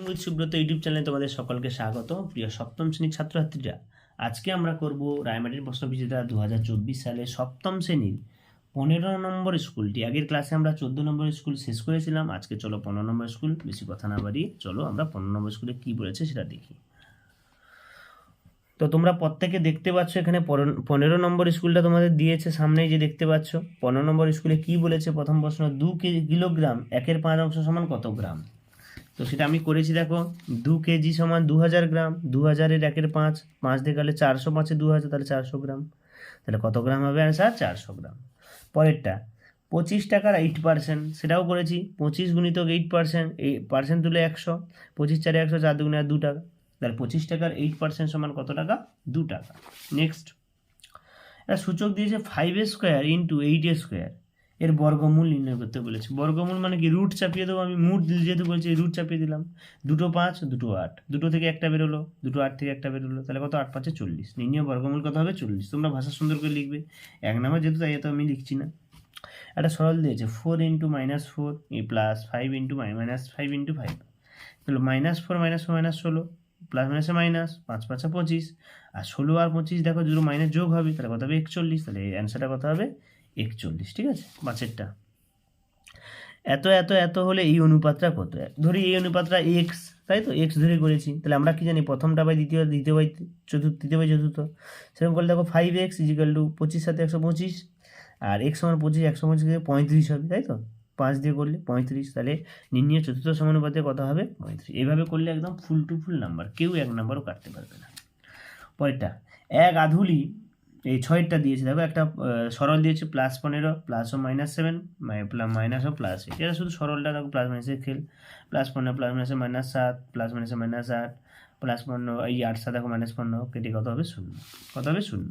With Subrata YouTube চ্যানেলে তোমাদের সকলকে স্বাগত প্রিয় সপ্তম শ্রেণির ছাত্রছাত্রীরা, আজকে আমরা করব রায়মাটির প্রশ্ন বিজেতা দু হাজার চব্বিশ সালে সপ্তম শ্রেণির পনেরো নম্বর স্কুলটি। আগের ক্লাসে আমরা চোদ্দ নম্বর স্কুল শেষ করেছিলাম। আজকে চলো পনেরো নম্বর স্কুল। বেশি কথা না বাড়িয়ে চলো আমরা পনেরো নম্বর স্কুলে কী বলেছে সেটা দেখি। তো তোমরা প্রত্যেকে দেখতে পাচ্ছ এখানে পনেরো- নম্বর স্কুলটা তোমাদের দিয়েছে সামনেই যে দেখতে পাচ্ছ। পনেরো নম্বর স্কুলে কি বলেছে? প্রথম প্রশ্ন, দু কিলোগ্রাম, একের পাঁচ অংশ সমান কত গ্রাম? তো সেটা আমি করেছি, দেখো, দু কেজি সমান দু হাজার গ্রাম, দু হাজারের একের পাঁচ পাঁচ দিয়ে গেলে চারশো পাঁচে দু হাজার, তাহলে চারশো গ্রাম। তাহলে কত গ্রাম হবে অ্যান্সার চারশো গ্রাম। পরেরটা, পঁচিশ টাকার এইট পার্সেন্ট সেটাও করেছি। পঁচিশ গুণিতক এইট পার্সেন্ট এই পার্সেন্ট তুলে একশো, পঁচিশ চারে একশো, চার দুগুণে দু টাকা। তাহলে পঁচিশ টাকার এইট পার্সেন্ট সমান কত টাকা? দু টাকা। নেক্সট একটা সূচক দিয়েছে five square into eight square এর বর্গমূল নির্ণয় করতে বলেছে। বর্গমূল মানে কি? রুট চাপিয়ে দেবো আমি। মুট যেহেতু বলছি রুট চাপিয়ে দিলাম। দুটো পাঁচ, দুটো আট। দুটো থেকে একটা বেরোলো, দুটো আট থেকে একটা বেরোলো। তাহলে কত? আট পাঁচে চল্লিশ। নির্ণয় বর্গমূল কত হবে? চল্লিশ। তোমরা ভাষা সুন্দর করে লিখবে। এক নাম্বার যেহেতু তাই এত আমি লিখছি না। একটা সরল দিয়েছে four into minus four plus five into minus five into five তাহলে minus four minus four minus ষোলো। প্লাস মাইনাসে মাইনাস পাঁচ পাঁচে পঁচিশ। আর ষোলো আর পঁচিশ দেখো দুটো মাইনাস যোগ হবে, তাহলে কত হবে? একচল্লিশ। তাহলে অ্যান্সারটা কত হবে? একচল্লিশ, ঠিক আছে? পাঁচেরটা এত এত এত হলে এই অনুপাতটা কত? ধরি এই অনুপাতটা এক্স তাই তো? এক্স ধরে করেছি। তাহলে আমরা কি জানি? প্রথমটা বাই দ্বিতীয় দ্বিতীয় বাই চতুর্থ তৃতীয় বাই চতুর্থ। সেরকম করলে দেখো ফাইভ এক্স ইজিক্যাল টু পঁচিশ সাথে একশো পঁচিশ, আর এক্স সমান পঁচিশ, একশো পঁচিশ পঁয়ত্রিশ হবে, তাই তো? পাঁচ দিয়ে করলে পঁয়ত্রিশ, তাহলে নির্ণয় চতুর্থ সমানুপাতে কত হবে? পঁয়ত্রিশ। এইভাবে করলে একদম ফুল টু ফুল নাম্বার কেউ এক নাম্বারও কাটতে পারবে না। পরেরটা, এক আধুলি এই ছয়টা দিয়েছে। দেখো একটা সরল দিয়েছে প্লাস পনেরো প্লাস ও মাইনাস সেভেন মাইনাস ও প্লাস এইট এটা শুধু সরলটা, দেখো প্লাস মাইনাসের খেল। প্লাস পনেরো প্লাস মাইনাসে মাইনাস সাত প্লাস মাইনাসে মাইনাস আট প্লাস পনেরো, এই আট সাত, দেখো মাইনাস পনেরো, কেটে কত হবে? শূন্য। কত হবে? শূন্য।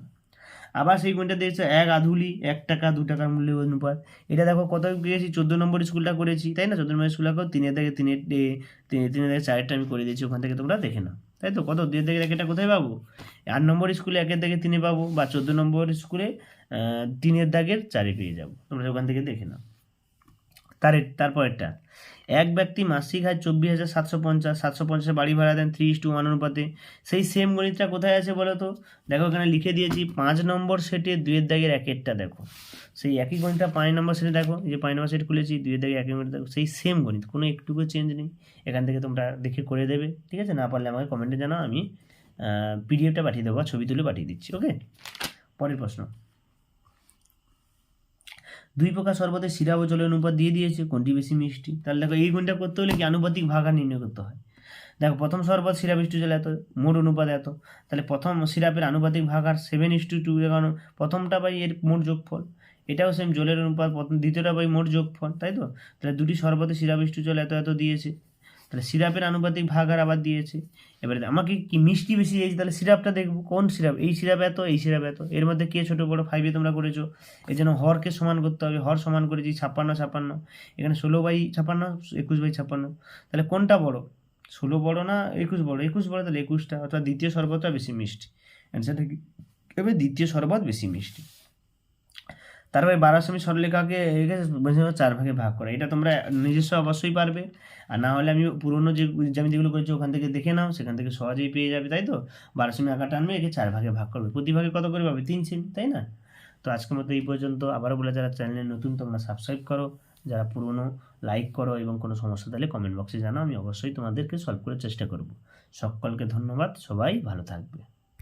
আবার সেই গুণটা দিয়েছে এক আধুলি, এক টাকা, দু টাকার মূল্য অনুপাত। এটা দেখো কত গিয়েছি? চোদ্দ নম্বর স্কুলটা করেছি, তাই না? চোদ্দ নম্বর স্কুলটা তিনের থেকে তিনের তিনের থেকে চারটা আমি করে দিয়েছি, ওখান থেকে তোমরা দেখে নাও। তাই তো? কত? দুই থেকে একটা কোথায় পাবো? আট নম্বর স্কুলে একের দাগে তিনে পাবো বা চোদ্দ নম্বর স্কুলে তিনের দাগের চারে পেয়ে যাব। তোমরা ওখান থেকে দেখে নাও। তার তারপরেরটা এক ব্যক্তি মাসিক আয় চব্বিশ হাজার সাতশো পঞ্চাশ, সাতশো পঞ্চাশে বাড়ি ভাড়া দেন থ্রি টু ওয়ান অনুপাতে। সেই সেম গণিতটা কোথায় আছে বলো তো? দেখো, এখানে লিখে দিয়েছি, পাঁচ নম্বর সেটে দুইয়ের দাগের একেরটা দেখো। সেই একই গণিতটা পাঁচ নম্বর সেটে দেখো যে পাঁচ নম্বর সেট খুলেছি দুয়ের দাগের একই গণিত দেখো। সেই সেম গণিত, কোনো একটুকু চেঞ্জ নেই। এখান থেকে তোমরা দেখে করে দেবে, ঠিক আছে? না পারলে আমাকে কমেন্টে জানাও, আমি পিডিএফটা পাঠিয়ে দেবো ছবি তুলে পাঠিয়ে দিচ্ছি ওকে পরের প্রশ্ন। দুই প্রকার শরবতের সিরাপ ও জলের অনুপাত দিয়ে দিয়েছে, কোনটি বেশি মিষ্টি? তাহলে দেখো, এই গুণটা করতে হলে কি আনুপাতিক ভাগা নির্ণয় করতে হয়? দেখো, প্রথম শরবত সিরাপ ইস্টু জল এত, মোট অনুপাত এত। তাহলে প্রথম সিরাপের আনুপাতিক ভাগার সেভেন ইস্টু টু এগারো প্রথমটা পাই এর মোট যোগফল। এটাও সেম জলের অনুপাত প্রথম দ্বিতীয়টা পাই মোট যোগফল, তাই তো? তাহলে দুটি শরবতে সিরাপ ইস্টু জল এত এত দিয়েছে। তাহলে সিরাপের আনুপাতিক ভাগ আর আবার দিয়েছে। এবারে আমাকে কি মিষ্টি বেশি দিয়েছে তাহলে সিরাপটা দেখব। কোন সিরাপ? এই সিরাপ এত, এই সিরাপ এত। এর মধ্যে কে ছোটো বড়ো? ফাইভে তোমরা করেছ। এই জন্য হরকে সমান করতে হবে। হর সমান করেছি ছাপ্পান্ন ছাপ্পান্ন। এখানে ষোলো বাই ছাপ্পান্ন, একুশ বাই ছাপ্পান্ন। তাহলে কোনটা বড়? ষোলো বড় না একুশ বড়? একুশ বড় তাহলে একুশটা। অর্থাৎ দ্বিতীয় শরবতটা বেশি মিষ্টি। অ্যান্সারটা কি? এবার দ্বিতীয় শরবত বেশি মিষ্টি। তারপরে বারাসমি সরলেখাকে চার ভাগে ভাগ করা। এটা তোমরা নিজস্ব অবশ্যই পারবে। আর না হলে আমি পুরোনো যে আমি যেগুলো করেছি, ওখান থেকে দেখে নাও, সেখান থেকে সহজেই পেয়ে যাবে, তাই তো? বারাসমি আঁকাটা আনবে একে চার ভাগে ভাগ করবে। প্রতি ভাগে কত করে পাবে? তিন সেমি, তাই না? তো আজকের মতো এই পর্যন্ত। আবারও বলে যারা চ্যানেলে নতুন, তোমরা সাবস্ক্রাইব করো। যারা পুরনো লাইক করো এবং কোনো সমস্যা থাকলে কমেন্ট বক্সে জানাও। আমি অবশ্যই তোমাদেরকে সলভ করার চেষ্টা করব। সকলকে ধন্যবাদ। সবাই ভালো থাকবে।